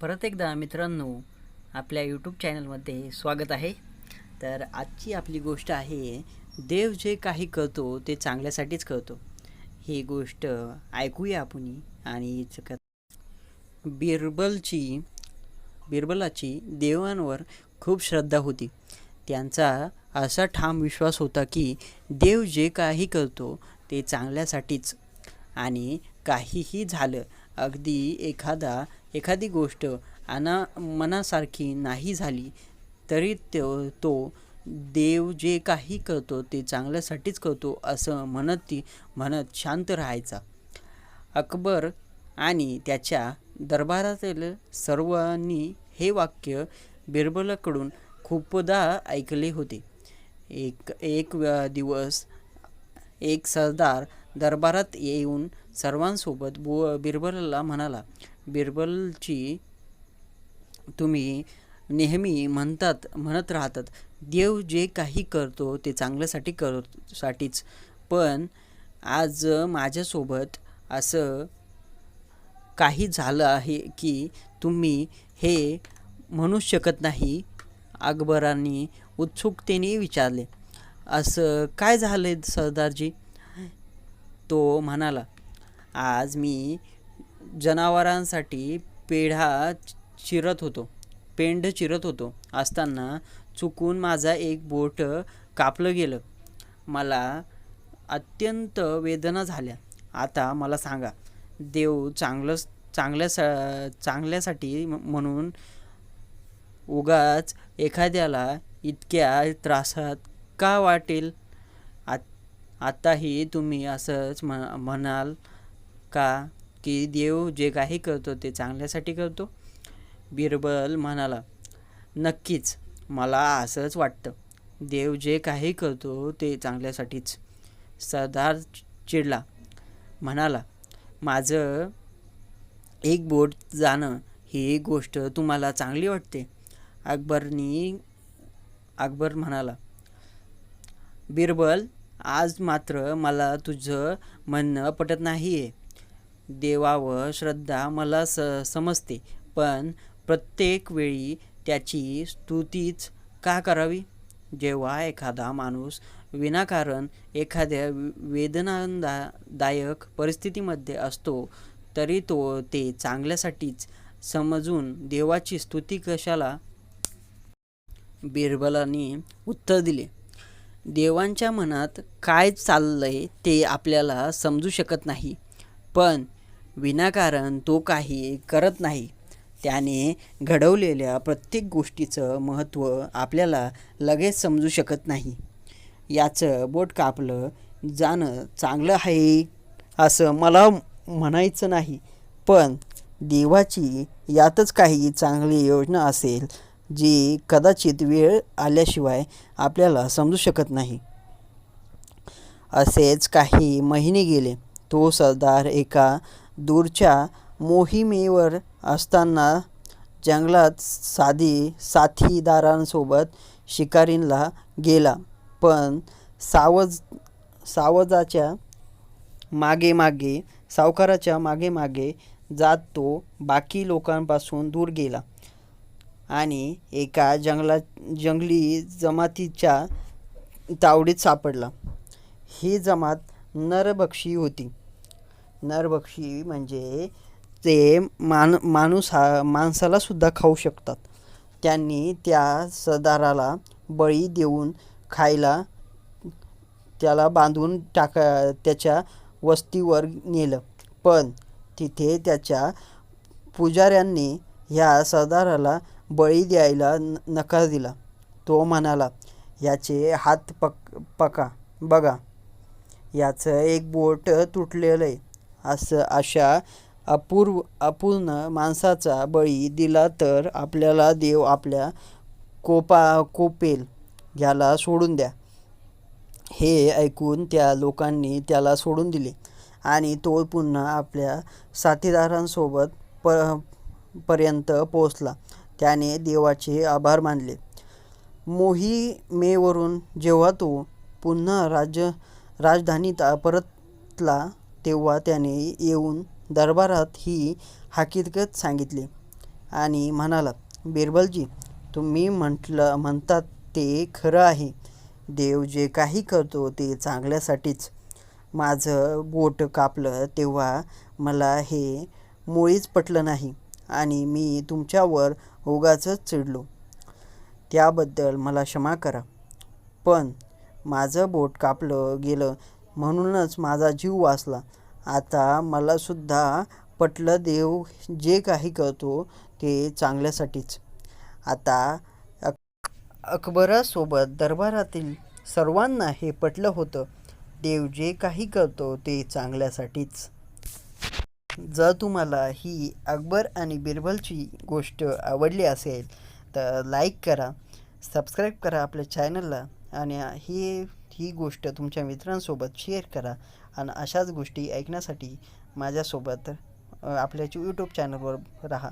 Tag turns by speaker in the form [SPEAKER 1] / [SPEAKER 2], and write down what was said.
[SPEAKER 1] परत एकदा मित्रांनो आपल्या यूट्यूब चॅनलमध्ये स्वागत आहे. तर आजची आपली गोष्ट आहे देव जे काही करतो ते चांगल्यासाठीच करतो. ही गोष्ट ऐकूया आपण आणि हिचं कथ- बिरबलची बिरबलाची देवांवर खूप श्रद्धा होती. त्यांचा असा ठाम विश्वास होता की देव जे काही करतो ते चांगल्यासाठीच. आणि काहीही झालं अगदी एखादा एखादी गोष्ट अना मनासारखी नाही झाली तरी तो तो देव जे काही करतो ते चांगल्यासाठीच करतो असं म्हणत ती म्हणत शांत राहायचा. अकबर आणि त्याच्या दरबारातील सर्वांनी हे वाक्य बिरबलाकडून खूपदा ऐकले होते. एक एक दिवस एक सरदार दरबारात येऊन सर्वांसोबत बु बिरबलला म्हणाला बिरबलची तुम्ही नेहमी म्हणतात म्हणत राहतात देव जे काही करतो ते चांगल्यासाठी कर साठीच पण आज माझ्यासोबत असं काही झालं आहे की तुम्ही हे म्हणू शकत नाही अकबरांनी उत्सुकतेने विचारले. असं काय झालं सरदारजी? तो म्हणाला आज मी जनावरांसाठी पेढा चिरत होतो. पेंड चिरत होतो. असताना चुकून माझा एक बोट कापलं गेलं. मला अत्यंत वेदना झाल्या. आता मला सांगा देव चांगलं चांगल्या चांगल्यासाठी म्हणून उगाच एखाद्याला इतक्या त्रासात का वाटेल? आत आताही तुम्ही असंच म्ह म्हणाल का की देव जे काही करतो ते चांगल्यासाठी करतो? बिरबल म्हणाला नक्कीच. मला असंच वाटतं. देव जे काही करतो ते चांगल्यासाठीच. सरदार चिडला म्हणाला माझं एक बोट जाणं ही गोष्ट तुम्हाला चांगली वाटते? अकबरनी अकबर म्हणाला बिरबल आज मात्र मला तुझं म्हणणं पटत नाही आहे देवावर श्रद्धा मला स समजते. पण प्रत्येक वेळी त्याची स्तुतीच का करावी? जेव्हा एखादा माणूस विनाकारण एखाद्या वेदनादायक परिस्थितीमध्ये असतो तरी तो ते चांगल्यासाठीच समजून देवाची स्तुती कशाला? बिरबलाने उत्तर दिले. देवांच्या मनात काय चाललंय ते आपल्याला समजू शकत नाही. पण विनाकारण तो काही करत नाही. त्याने घडवलेल्या प्रत्येक गोष्टीचं महत्त्व आपल्याला लगेच समजू शकत नाही. याचं बोट कापलं जाणं चांगलं आहे असं मला म्हणायचं नाही. पण देवाची यातच काही चांगली योजना असेल जी कदाचित वेळ आल्याशिवाय आपल्याला समजू शकत नाही. असेच काही महिने गेले. तो सरदार एका दूरच्या मोहिमेवर असताना जंगलात साधी साथीदारांसोबत शिकारीला गेला पण सावज सावजाच्या मागे मागे सावकाराच्या मागे मागे जात तो बाकी लोकांपासून दूर गेला आणि एका जंगलात जंगली जमातीच्या तावडीत सापडला. ही जमात नरभक्षी होती. नरभक्षी म्हणजे ते मान माणूस हा माणसालासुद्धा खाऊ शकतात. त्यांनी त्या सरदाराला बळी देऊन खायला त्याला बांधून टाका त्याच्या वस्तीवर नेलं. पण तिथे त्याच्या पुजाऱ्यांनी ह्या सरदाराला बळी द्यायला न नकार दिला. तो म्हणाला याचे हात पक पका. बघा याचं एक बोट तुटलेलं आहे. असं अशा अपूर्व अपूर्ण माणसाचा बळी दिला तर आपल्याला देव आपल्या कोपा कोपेल याला सोडून द्या. हे ऐकून त्या लोकांनी त्याला सोडून दिले आणि तो पुन्हा आपल्या साथीदारांसोबत प पर्यंत पोहोचला. त्याने देवाचे आभार मानले. मोहिमेवरून जेव्हा तो पुन्हा राज्य राजधानीत परतला तेव्हा त्याने येऊन दरबारात ही हकीकत सांगितली आणि म्हणाला बिरबलजी तुम्ही म्हटलं म्हणतात ते खरं आहे. देव जे काही करतो ते चांगल्यासाठीच. माझं बोट कापलं तेव्हा मला हे मुळीच पटलं नाही आणि मी तुमच्यावर उगाचंच चिडलो. त्याबद्दल मला क्षमा करा. पण माझं बोट कापलं गेलं म्हणूनच माझा जीव वाचला. आता मला सुद्धा पटलं देव जे काही करतो ते चांगल्यासाठीच. आता अक अकबरासोबत दरबारातील सर्वांना हे पटलं होतं देव जे काही करतो ते चांगल्यासाठीच. जर तुम्हाला ही अकबर आणि बिरबलची गोष्ट आवडली असेल तर लाईक करा सबस्क्राईब करा आपल्या चॅनलला आणि हे ही गोष्ट तुमच्या मित्रांसोबत शेअर करा आणि अशाच गोष्टी ऐकण्यासाठी माझ्यासोबत अ, आपल्या यूट्यूब चॅनलवर राहा.